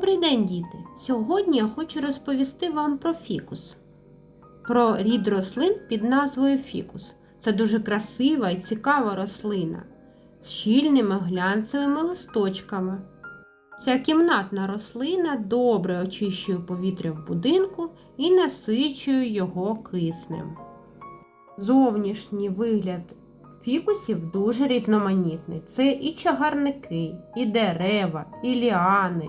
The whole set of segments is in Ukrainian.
Добрий день, діти! Сьогодні я хочу розповісти вам про фікус. Про рід рослин під назвою фікус. Це дуже красива і цікава рослина з щільними глянцевими листочками. Ця кімнатна рослина добре очищує повітря в будинку і насичує його киснем. Зовнішній вигляд фікусів дуже різноманітний. Це і чагарники, і дерева, і ліани.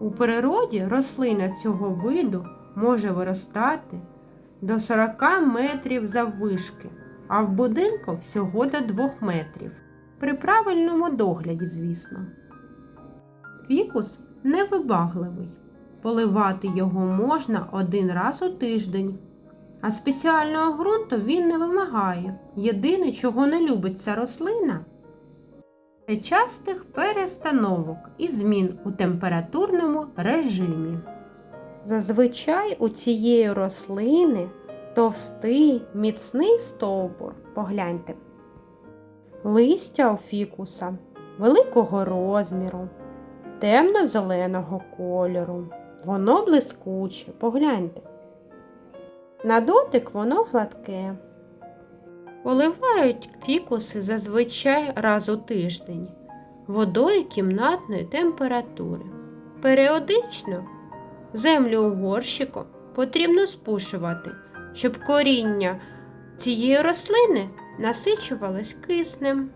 У природі рослина цього виду може виростати до 40 метрів заввишки, а в будинку всього до 2 метрів. При правильному догляді, звісно. Фікус невибагливий. Поливати його можна один раз у тиждень. А спеціального ґрунту він не вимагає. Єдине, чого не любить ця рослина, частих перестановок і змін у температурному режимі. Зазвичай у цієї рослини товстий, міцний стовбур. Погляньте. Листя у фікуса великого розміру, темно-зеленого кольору. Воно блискуче, погляньте. На дотик воно гладке. Поливають фікуси зазвичай раз у тиждень водою кімнатної температури. Періодично землю у горщику потрібно спушувати, щоб коріння цієї рослини насичувалось киснем.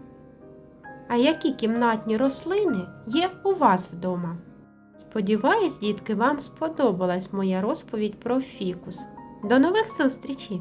А які кімнатні рослини є у вас вдома? Сподіваюсь, дітки, вам сподобалась моя розповідь про фікус. До нових зустрічей!